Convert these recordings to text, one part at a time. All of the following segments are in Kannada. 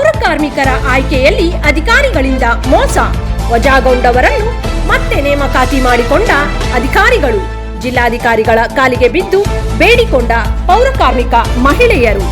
ಪೌರ ಕಾರ್ಮಿಕರ ಆಯ್ಕೆಯಲ್ಲಿ ಅಧಿಕಾರಿಗಳಿಂದ ಮೋಸ. ವಜಾಗೊಂಡವರನ್ನು ಮತ್ತೆ ನೇಮಕಾತಿ ಮಾಡಿಕೊಂಡ ಅಧಿಕಾರಿಗಳು. ಜಿಲ್ಲಾಧಿಕಾರಿಗಳ ಕಾಲಿಗೆ ಬಿದ್ದು ಬೇಡಿಕೊಂಡ ಪೌರ ಕಾರ್ಮಿಕ ಮಹಿಳೆಯರು.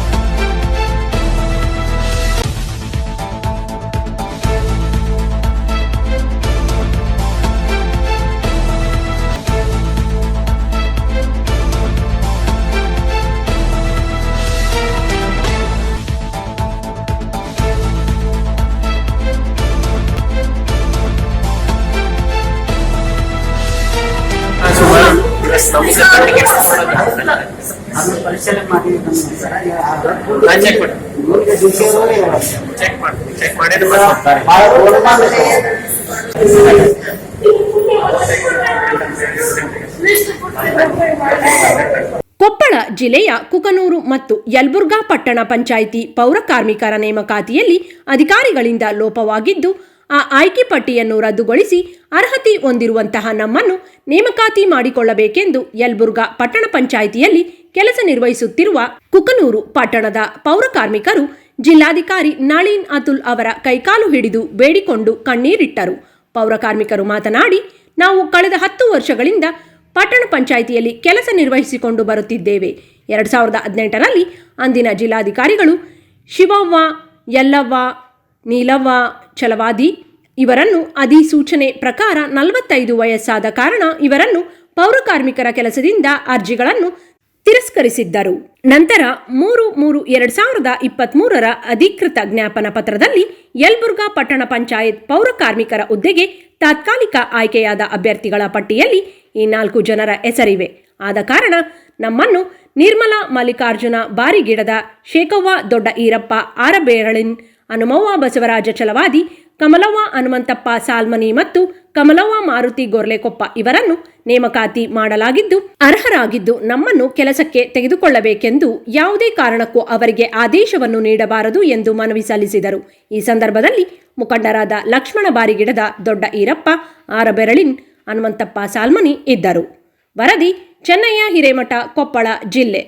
ಕೊಪ್ಪಳ ಜಿಲ್ಲೆಯ ಕುಕನೂರು ಮತ್ತು ಯಲ್ಬುರ್ಗಾ ಪಟ್ಟಣ ಪಂಚಾಯಿತಿ ಪೌರ ಕಾರ್ಮಿಕರ ನೇಮಕಾತಿಯಲ್ಲಿ ಅಧಿಕಾರಿಗಳಿಂದ ಲೋಪವಾಗಿದ್ದು ಆ ಆಯ್ಕೆ ಪಟ್ಟಿಯನ್ನು ರದ್ದುಗೊಳಿಸಿ ಅರ್ಹತೆ ಹೊಂದಿರುವಂತಹ ನಮ್ಮನ್ನು ನೇಮಕಾತಿ ಮಾಡಿಕೊಳ್ಳಬೇಕೆಂದು ಯಲಬುರ್ಗಾ ಪಟ್ಟಣ ಪಂಚಾಯಿತಿಯಲ್ಲಿ ಕೆಲಸ ನಿರ್ವಹಿಸುತ್ತಿರುವ ಕುಕನೂರು ಪಟ್ಟಣದ ಪೌರ ಕಾರ್ಮಿಕರು ಜಿಲ್ಲಾಧಿಕಾರಿ ನಳೀನ್ ಅತುಲ್ ಅವರ ಕೈಕಾಲು ಹಿಡಿದು ಬೇಡಿಕೊಂಡು ಕಣ್ಣೀರಿಟ್ಟರು. ಪೌರ ಕಾರ್ಮಿಕರು ಮಾತನಾಡಿ, ನಾವು ಕಳೆದ ಹತ್ತು ವರ್ಷಗಳಿಂದ ಪಟ್ಟಣ ಪಂಚಾಯಿತಿಯಲ್ಲಿ ಕೆಲಸ ನಿರ್ವಹಿಸಿಕೊಂಡು ಬರುತ್ತಿದ್ದೇವೆ. ಎರಡು ಸಾವಿರದ ಹದಿನೆಂಟರಲ್ಲಿ ಅಂದಿನ ಜಿಲ್ಲಾಧಿಕಾರಿಗಳು ಶಿವವ್ವ, ಯಲ್ಲವ್ವ ನೀಲವ್ವ ಛಲವಾದಿ ಇವರನ್ನು ಅಧಿಸೂಚನೆ ಪ್ರಕಾರ ನಲವತ್ತೈದು ವಯಸ್ಸಾದ ಕಾರಣ ಇವರನ್ನು ಪೌರಕಾರ್ಮಿಕರ ಕೆಲಸದಿಂದ ಅರ್ಜಿಗಳನ್ನು ತಿರಸ್ಕರಿಸಿದ್ದರು. ನಂತರ ಮೂರು ಮೂರು ಎರಡು ಸಾವಿರದ ಇಪ್ಪತ್ಮೂರರ ಅಧಿಕೃತ ಜ್ಞಾಪನ ಪತ್ರದಲ್ಲಿ ಯಲ್ಬುರ್ಗಾ ಪಟ್ಟಣ ಪಂಚಾಯತ್ ಪೌರ ಕಾರ್ಮಿಕರ ಹುದ್ದೆಗೆ ತಾತ್ಕಾಲಿಕ ಆಯ್ಕೆಯಾದ ಅಭ್ಯರ್ಥಿಗಳ ಪಟ್ಟಿಯಲ್ಲಿ ಈ ನಾಲ್ಕು ಜನರ ಹೆಸರಿವೆ. ಆದ ಕಾರಣ ನಮ್ಮನ್ನು ನಿರ್ಮಲಾ ಮಲ್ಲಿಕಾರ್ಜುನ, ಬಾರಿಗಿಡದ ಶೇಖವ್ವ ದೊಡ್ಡ ಈರಪ್ಪ ಆರಬೇರಳಿನ್ ಹನುಮವ್ವ ಬಸವರಾಜ ಚಲವಾದಿ, ಕಮಲವ್ವ ಹನುಮಂತಪ್ಪ ಸಾಲ್ಮನಿ ಮತ್ತು ಕಮಲವ್ವ ಮಾರುತಿ ಗೊರ್ಲೆಕೊಪ್ಪ ಇವರನ್ನು ನೇಮಕಾತಿ ಮಾಡಲಾಗಿದ್ದು, ಅರ್ಹರಾಗಿದ್ದು ನಮ್ಮನ್ನು ಕೆಲಸಕ್ಕೆ ತೆಗೆದುಕೊಳ್ಳಬೇಕೆಂದು ಯಾವುದೇ ಕಾರಣಕ್ಕೂ ಅವರಿಗೆ ಆದೇಶವನ್ನು ನೀಡಬಾರದು ಎಂದು ಮನವಿ ಸಲ್ಲಿಸಿದರು. ಈ ಸಂದರ್ಭದಲ್ಲಿ ಮುಖಂಡರಾದ ಲಕ್ಷ್ಮಣ ಬಾರಿಗಿಡದ ದೊಡ್ಡ ಈರಪ್ಪ, ಆರಬೆರಳಿನ್, ಹನುಮಂತಪ್ಪ ಸಾಲ್ಮನಿ ಇದ್ದರು. ವರದಿ ಚೆನ್ನಯ್ಯ ಹಿರೇಮಠ ಕೊಪ್ಪಳ ಜಿಲ್ಲೆ.